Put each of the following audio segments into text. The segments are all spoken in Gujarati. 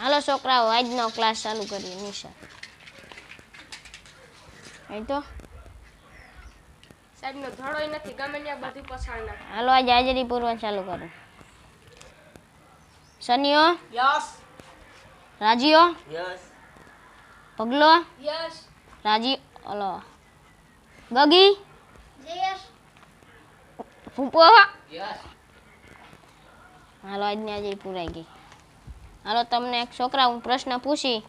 હાલો છોકરાઓ આજનો ક્લાસ ચાલુ કરીએ નિશા. અહીં તો. સાહેબ નો ધડોય નથી ગમે ત્યાં બધું પછાડ નાખે. હાલો આજે હાજરી પૂરવાનું ચાલુ કરો. સનિયો યસ રાજીઓ? યસ પગલો? યસ રાજી ઓલો ગગી? યસ ફૂપો? યસ હાલો આજની હાજરી પૂરાઈ ગઈ. હાલો, તમને એક છોકરા, હું પ્રશ્ન પૂછી.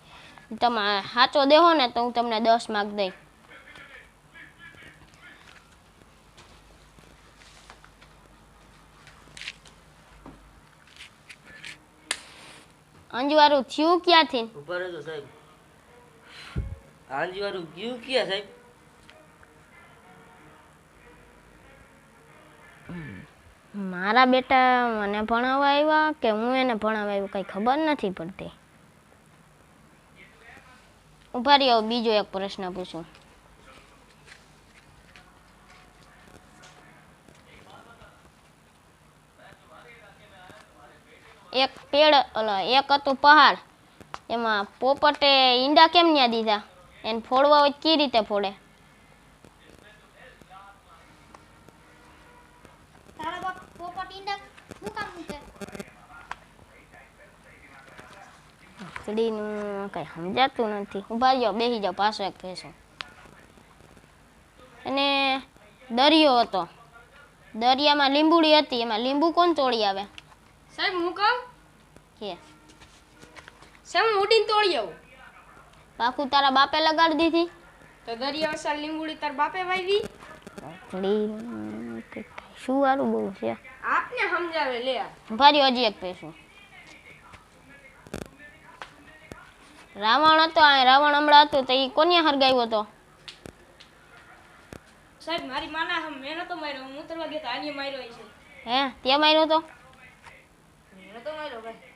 તમે સાચો દેહો ને તો હું તમને દસ માર્ક દઈ. અંજવાળું થયું ક્યાંથી? ઉપર સાહેબ. અંજવારું ગયું ક્યાં સાહેબ? મારા બેટા મને ભણાવવા આવ્યા કે હું એને ભણાવવા આવ્યું કંઈ ખબર નથી પડતી. ઊભા રહ્યો બીજો એક પ્રશ્ન પૂછું. એક પેડ ઓલો એક હતું પહાડ. એમાં પોપટે ઈંડા કેમ ન્યા દીધા? એને ફોડવા હોય કઈ રીતે ફોડે? કડીનું કઈ સમજાતું નથી. ઊભા રહ્યો બેસી જાઓ પાછો એક કહેશો. અને દરિયો હતો. દરિયામાં લીંબુડી હતી એમાં લીંબુ કોણ તોડી આવે? સાહેબ હું કહું? કે. સાહેબ હું ઉડીને તોડી આવું. પાકું તારા બાપે લગાડી દીધી? તો દરિયા વસાલ લીંબુડી તાર બાપે વાવી શું વારું બહુ છે? આપને સમજાવે લે આ. હજી એક પૈસું રાવણ હતો આ રાવણ હમણાં હતું તો એ કોને હરગાવ્યો હતો? સાહેબ મારી માના હમ મેં નતો માર્યો હું ઉતરવા ગયો તો આની માર્યો છે. હે તે માર્યો તો? મેં નતો માર્યો ભાઈ.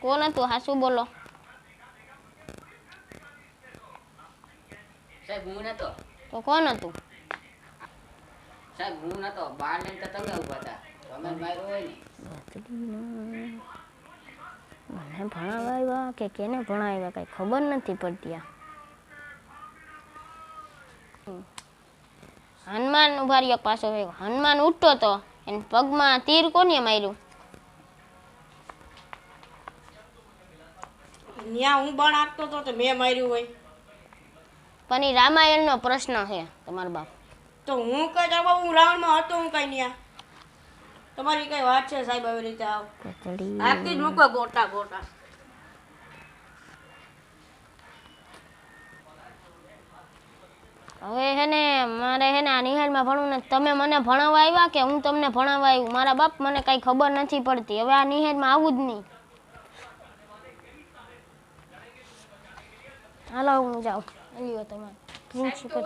કોણ હતું? હાસુ બોલો. સાહેબ હું નતો. તો કોણ હતું? સાહેબ હું નતો. બાર લઈને તો તમે ઊભા હતા. તમે માર્યો હોય ને. મને ભણાવ્યા કે કેને ભણાવ્યા કઈ ખબર નથી પડતી હનુમાન ઊભા રહ્યો પાછો હનુમાન ઉઠતો તો એને પગમાં તીર કોને માર્યું? ન્યા હું બણ આપતો તો મેં માર્યું હોય. પણ એ રામાયણનો પ્રશ્ન છે તમારો બાપ. તો હું કઈ હું રાવણમાં હતો હું કઈ ન્યા? તમારી કઈ વાત છે સાહેબ આવી રીતે આવ? આપતી જ મૂકો ગોટા ગોટા. હવે હે ને મારે હે ને આ નિહાલમાં ભણવું ને તમે મને ભણાવવા આવ્યા કે હું તમને ભણાવવા આવ્યું? મારા બાપ મને કઈ ખબર નથી પડતી. હવે આ નિહાલમાં આવું જ નહીં. હાલો હું જાઉં. લ્યો તમારે. પ્રિન્સિપલ